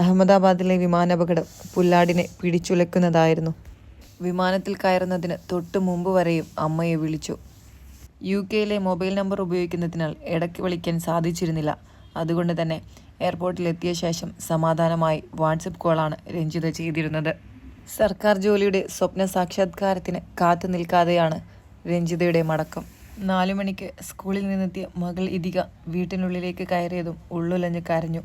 അഹമ്മദാബാദിലെ വിമാനാപകടം പുല്ലാടിനെ പിടിച്ചുലക്കുന്നതായിരുന്നു. വിമാനത്തിൽ കയറുന്നതിന് തൊട്ടു മുമ്പ് വരെയും അമ്മയെ വിളിച്ചു. യു കെയിലെ മൊബൈൽ നമ്പർ ഉപയോഗിക്കുന്നതിനാൽ ഇടയ്ക്ക് വിളിക്കാൻ സാധിച്ചിരുന്നില്ല. അതുകൊണ്ട് തന്നെ എയർപോർട്ടിലെത്തിയ ശേഷം സമാധാനമായി വാട്സപ്പ് കോളാണ് രഞ്ജിത ചെയ്തിരുന്നത്. സർക്കാർ ജോലിയുടെ സ്വപ്ന സാക്ഷാത്കാരത്തിന് കാത്തു നിൽക്കാതെയാണ് രഞ്ജിതയുടെ മടക്കം. നാലു മണിക്ക് സ്കൂളിൽ നിന്നെത്തിയ മകൾ ഇതിക വീട്ടിനുള്ളിലേക്ക് കയറിയതും ഉള്ളുലഞ്ഞ് കരഞ്ഞു.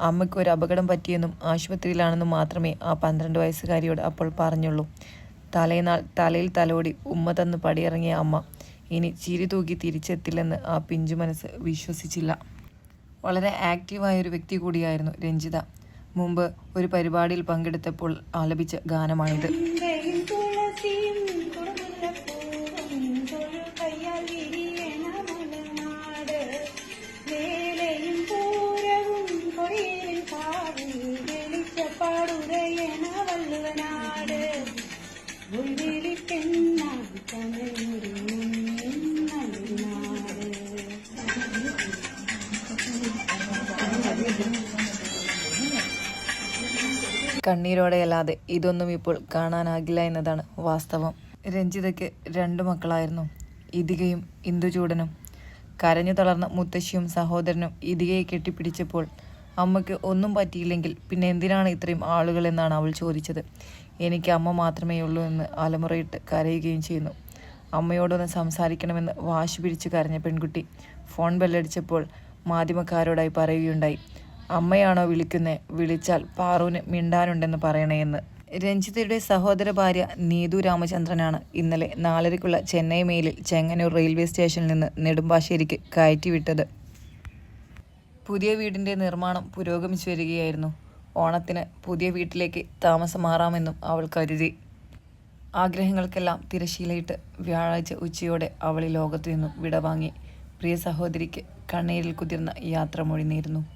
അമ്മയ്ക്ക് ഒരു അപകടം പറ്റിയെന്നും ആശുപത്രിയിലാണെന്നും മാത്രമേ ആ പന്ത്രണ്ട് വയസ്സുകാരിയോട് അപ്പോൾ പറഞ്ഞുള്ളൂ. തലേനാൾ തലയിൽ തലോടി ഉമ്മ തന്ന് പടിയിറങ്ങിയ അമ്മ ഇനി ചിരി തൂക്കി തിരിച്ചെത്തില്ലെന്ന് ആ പിഞ്ചു മനസ്സ് വിശ്വസിച്ചില്ല. വളരെ ആക്റ്റീവായ ഒരു വ്യക്തി കൂടിയായിരുന്നു രഞ്ജിത. മുമ്പ് ഒരു പരിപാടിയിൽ പങ്കെടുത്തപ്പോൾ ആലപിച്ച ഗാനമാണിത്. കണ്ണീരോടെയല്ലാതെ ഇതൊന്നും ഇപ്പോൾ കാണാനാകില്ല എന്നതാണ് വാസ്തവം. രഞ്ജിതയ്ക്ക് രണ്ടു മക്കളായിരുന്നു. ഇതികയും ഇന്ദുചൂടനും കരഞ്ഞു തളർന്ന മുത്തശ്ശിയും സഹോദരനും ഇതികയെ കെട്ടിപ്പിടിച്ചപ്പോൾ അമ്മയ്ക്ക് ഒന്നും പറ്റിയില്ലെങ്കിൽ പിന്നെ എന്തിനാണ് ഇത്രയും ആളുകൾ എന്നാണ് അവൾ ചോദിച്ചത്. എനിക്ക് അമ്മ മാത്രമേ ഉള്ളൂ എന്ന് അലമുറയിട്ട് കരയുകയും ചെയ്യുന്നു. അമ്മയോടൊന്ന് സംസാരിക്കണമെന്ന് വാശി പിടിച്ച് കരഞ്ഞ പെൺകുട്ടി ഫോൺ ബെല്ലടിച്ചപ്പോൾ മാധ്യമക്കാരോടായി പറയുകയുണ്ടായി. അമ്മയാണോ വിളിക്കുന്നേ? വിളിച്ചാൽ പാറുവിന് മിണ്ടാനുണ്ടെന്ന് പറയണേയെന്ന് രഞ്ജിതയുടെ സഹോദര ഭാര്യ നീതു രാമചന്ദ്രനാണ്. ഇന്നലെ നാലരയ്ക്കുള്ള ചെന്നൈ മെയിലിൽ ചെങ്ങന്നൂർ റെയിൽവേ സ്റ്റേഷനിൽ നിന്ന് നെടുമ്പാശ്ശേരിക്ക് കയറ്റിവിട്ടത്. പുതിയ വീടിന്റെ നിർമ്മാണം പുരോഗമിച്ചു വരികയായിരുന്നു. ഓണത്തിന് പുതിയ വീട്ടിലേക്ക് താമസം മാറാമെന്നും അവൾ കരുതി. ആഗ്രഹങ്ങൾക്കെല്ലാം തിരശീലയിട്ട് വ്യാഴാഴ്ച ഉച്ചയോടെ അവൾ ഈ ലോകത്തു നിന്നും വിടവാങ്ങി. പ്രിയ സഹോദരിക്ക് കണ്ണീരിൽ കുതിർന്ന യാത്ര മൊഴിഞ്ഞിരുന്നു